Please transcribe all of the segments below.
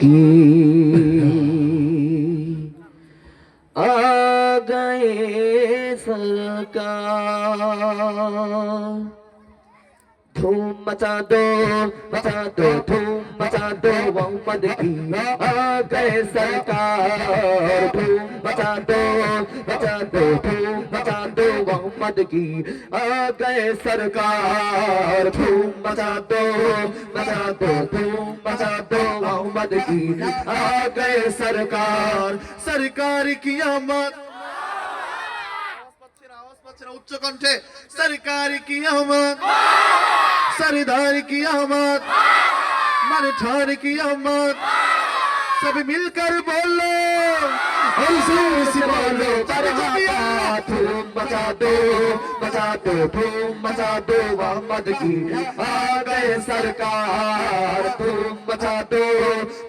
आ गए सरकार। धूम मचा दो मचा दो, धूम मचा दो मोहम्मद की। आ गए सरकार। धूम मचा दो मचा दो, धूम मचा मोहम्मद की आ गए सरकार धूम मचा दो मचा दो धूम मचा दो मोहम्मद की आ गए सरकार सरकार की आमद। उच्च कंठे, सरकार की आमद। सरदार की आमद। मन ठार की आमद। सब मिलकर बोलो मचा दो मचा दो, धूम मचा दो मोहम्मद की आ गए सरकार। धूम मचा दो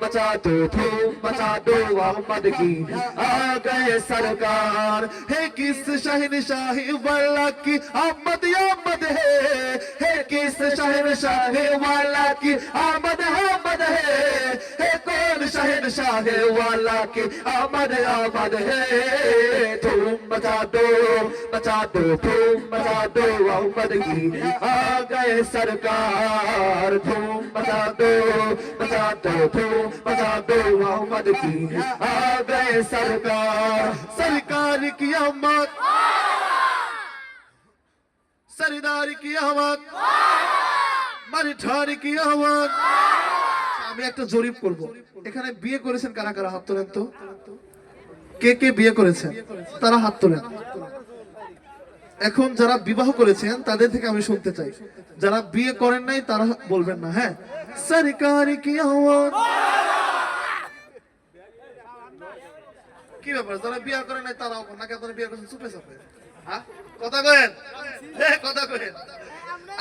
मचा दो, धूम मचा दो मोहम्मद की आ गए सरकार। है किस शहनशाही वाला की आमद आमद है। है किस शहनशाह वाला की आमद आमद है है कौन शहनशाह वाला की आमद आमद है। धूम मचा दो मचा दो धूम मचा दो मोहम्मद की आ गए सरकार। धूम मचा दो मचा दो धूम मचा दो मोहम्मद की आ गए सरकार। सरकार की आमद सरदार की आमद मन ठान की आमद আমি একটা জরিপ করব। এখানে বিয়ে করেছেন কারা কারা? হাত তোলেন তো। কে কে বিয়ে করেছেন? তারা হাত তোলেন। এখন যারা বিবাহ করেছেন, তাদের থেকে আমি শুনতে চাই। যারা বিয়ে করেন নাই, তারা বলবেন না হ্যাঁ? সরকারি কি কি ব্যাপার? যারা বিয়ে করে নাই, তারাও কোন নাকি আপনারা বিয়ে করেছেন? চুপে চাপে। কথা হ্যাঁ কথা কয়েন।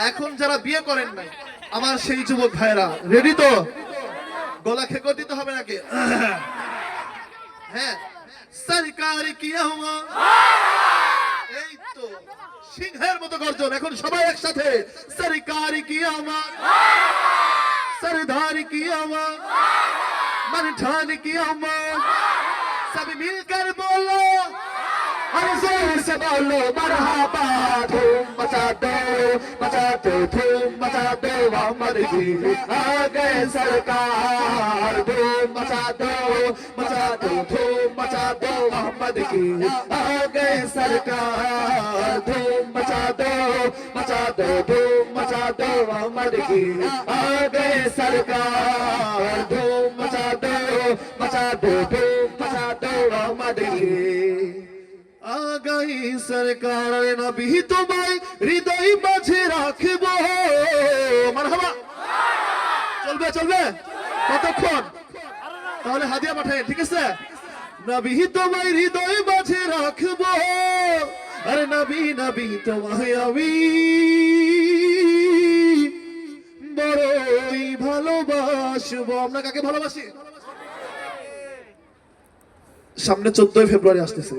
এখন যারা বিয়ে করেন নাই, আমার সেই যুবক ভাইরা রেডি তো? গলা খেকো দিতে হবে নাকি হ্যাঁ সরকার কি হওয়া এই তো সিংহের মতো গর্জন এখন সবাই একসাথে সরকার কি আমার सरदार की आवाज मन ठान की आवाज सब मिलकर बोलो और जोर से बोलो मरहबा धूम मचा दो मचा दो धूम मचा दो मोहम्मद की आ गए सरकार धूम मचा दो मचा दो धूम मचा दो मोहम्मद की आ गए सरकार धूम मचा दो मचा दो धूम मचा दो मोहम्मद की आ गए सरकार धूम সরকার তোমায় হৃদয় মাঝে রাখব। মারহাবা। চলবে চলবে। কতক্ষণ? তাহলে হাদিয়া পাঠাই ঠিক আছে? নবী, তোমায় হৃদয় মাঝে রাখব। আরে নবী নবী, তোমায় আমি বড়ই আমরা কাকে ভালোবাসি? সামনে চোদ্দই ফেব্রুয়ারি আসতেছে।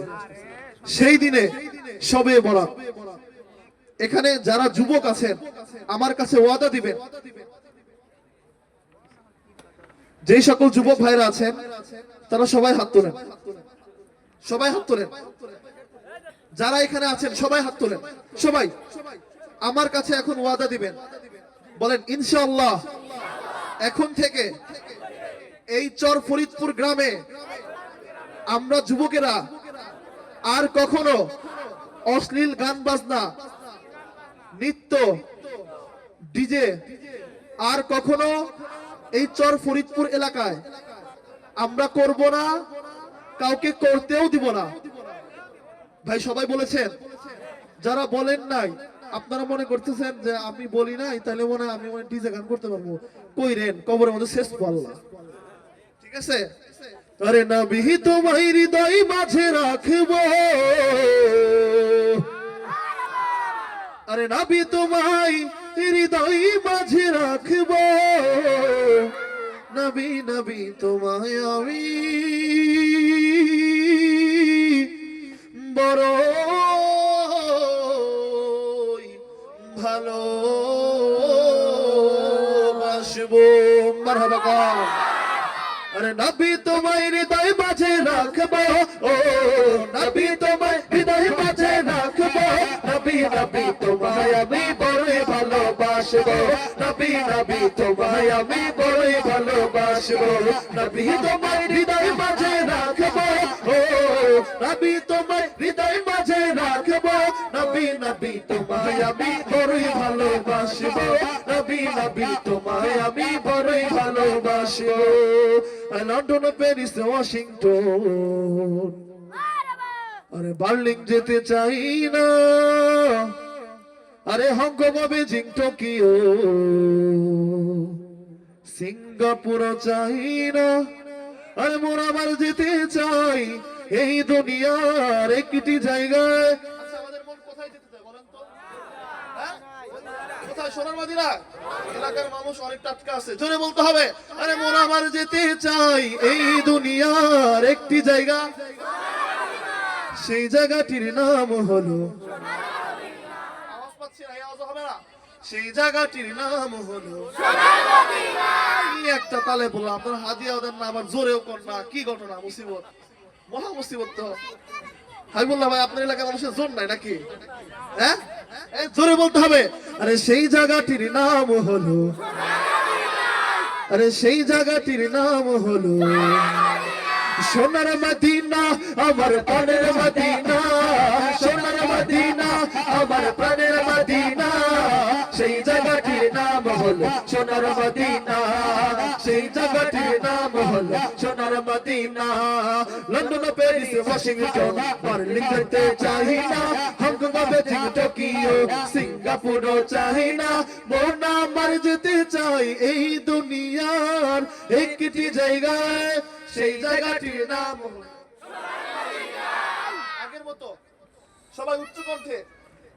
সেই দিনে সবে বরাত। এখানে যারা যুবক আছেন, আমার কাছে ওয়াদা দিবেন। যেই সকল যুবক ভাইরা আছেন, তারা সবাই হাত তোলেন। সবাই হাত তোলেন। যারা এখানে আছেন, সবাই হাত তোলেন। সবাই, আমার কাছে এখন ওয়াদা দিবেন। বলেন, ইনশাআল্লাহ, এখন থেকে এই চর ফরিদপুর গ্রামে আমরা যুবকেরা আর কখনো অশ্লীল গান বাজনা, নৃত্য, ডিজে, আর কখনো এই চর ফরিদপুর এলাকায়। আমরা করব না, কাউকে করতেও দিব না। ভাই, সবাই বলেছেন, যারা বলেন নাই, আপনারা মনে করতেছেন যে আমি বলি নাই, তাহলে মনে আমি মনে ডিজে গান করতে পারব। কই রেন, কবরের মধ্যে শেষ পাল্লা। ঠিক আছে? আরে নবী তোমায় হৃদয় মাঝে রাখব। আরে নবী তোমায় হৃদয় মাঝে রাখব। নবী নবী, তোমায় আমি বড় ভালো বাসবো মারহাবা আরে নবী তোমায় হৃদয় মাঝে রাখব। ও, নবী তোমায় হৃদয় মাঝে রাখব। নবী নবী তোমায় আমি বড়ই ভালোবাসবো। নবী নবী তোমায় আমি বড়ই ভালোবাসবো। নবী তোমায় হৃদয় মাঝে রাখব। ও, নবী তোমায় হৃদয় মাঝে রাখব। নবী নবী তোমায় আমি বড়ই ভালোবাসবো। নবী নবী তোমায় আমি বড়ই ভালোবাসবো লন্ডন, প্যারিস, ওয়াশিংটন। আরে বার্লিং যেতে চাই না। আরে হংকং বেজিং, টোকিও। সিঙ্গাপুর চাই না। আরে মোর আবার যেতে চাই। এই দুনিয়ার একটি জায়গায় আচ্ছা আমাদের মন কোথায় যেতে চায় বলেন তো হ্যাঁ? একটি জায়গা। সেই জায়গাটির নাম হলো। সেই জায়গাটির নাম হলো একটা তালে বলো আপনার হাদিয়া ওদের না আবার জোরেও না। কি ঘটনা? মুসিবত। মহা মুসিবত তো। আমি বললাম, ভাই, আপনার এলাকার মানুষের জোর নাই নাকি? হ্যাঁ? জোরে বলতে হবে। আরে সেই জায়গাটির নাম হলো, আরে সেই জায়গাটির নাম হলো, সোনার মদিনা, আমার প্রাণের মদিনা, সোনার মদিনা, আমার প্রাণের মদিনা। জায়গাটির নাম হলো সোনার মদিনা। সেই জায়গাটির নাম হলো সোনার Medina. London, Paris, Washington, Berlin যেতে চাই না। হংকং বেজিং টোকিও, সিঙ্গাপুরও চাই না। মন আমার যেতে চাই এই দুনিয়ার একটি জায়গায়। সেই জায়গাটির নাম আগের মতো সবাই উচ্চ কণ্ঠে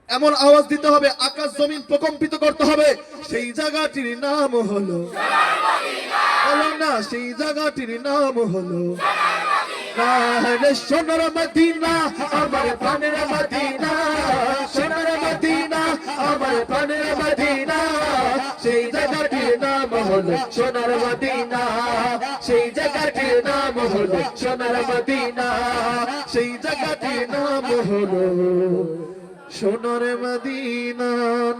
এমন আওয়াজ দিতে হবে, আকাশ জমিন প্রকম্পিত করতে হবে। সেই জায়গাটির নাম হলো না, সেই জায়গাটির নাম হলো সোনার মদিনা, আমার প্রাণের মদিনা। সোনার মদিনা, আমার প্রাণের মদিনা। সেই জায়গাটির নাম হলো সোনার মদিনা। সেই জায়গাটির নাম হলো সোনার মদিনা। সেই জায়গাটির নাম হলো সোনার মদিনা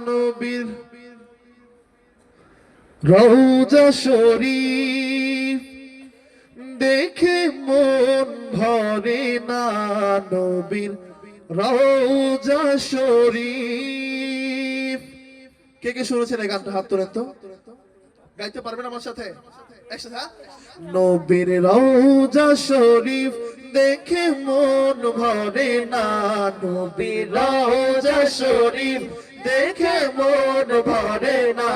নবীর রৌজা শরীফ। দেখে মন ভরে না নবীর রৌজা শরীফ। কে কে শুনেছেন এই গানটা? হাত তোলেন তো। গাইতে পারবেন আমার সাথে? হ্যাঁ? নবীর রওজা শরীফ দেখে মন ভরে না। নবীর রওজা শরীফ দেখে মন ভরে না।